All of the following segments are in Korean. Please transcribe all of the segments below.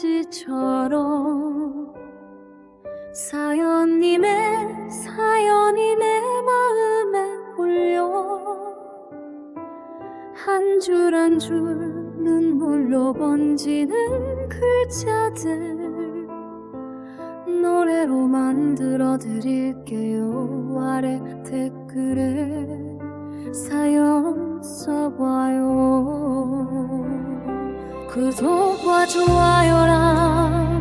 편지처럼 사연님의 사연이 내 마음에 올려 한 줄 한 줄 눈물로 번지는 글자들 노래로 만들어 드릴게요. 아래 댓글에 사연 써봐요 구독 과 좋아요랑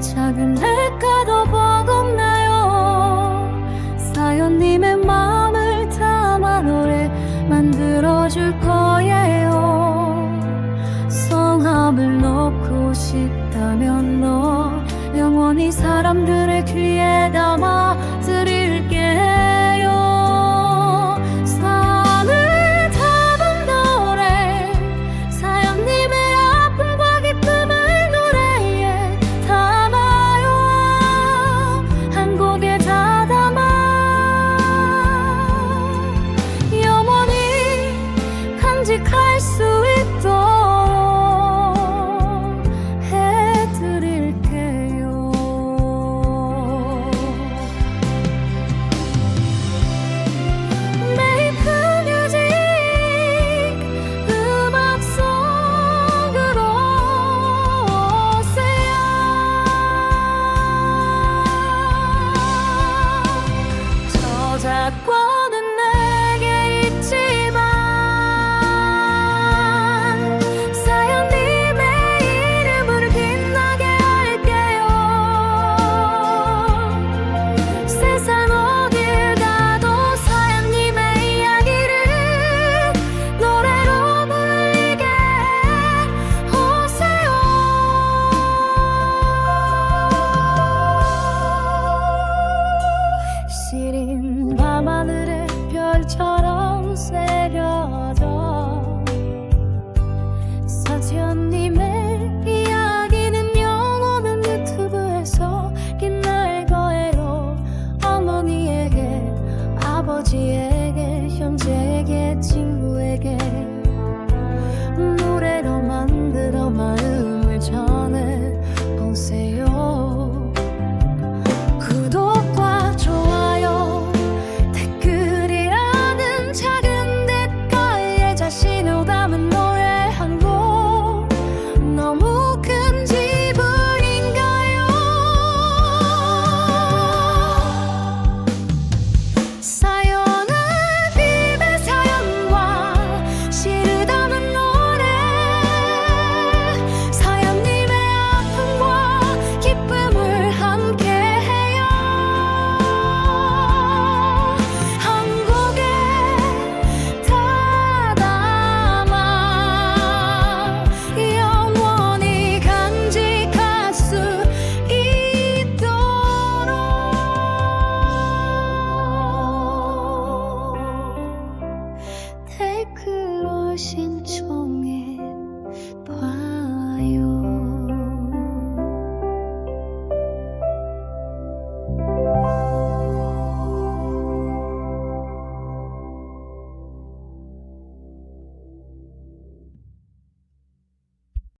작은 대가도 버겁나요? 사연님의 마음을 담아 노래 만들어줄 거예요. 성함을 넣고 싶다면 너 영원히 사람들의 귀에 담아 생각과는 내게 있지만 사연님의 이름으로 빛나게 할게요. 세상 어딜 가도 사연님의 이야기를 노래로 불리게 오세요. 것처럼 그러신 주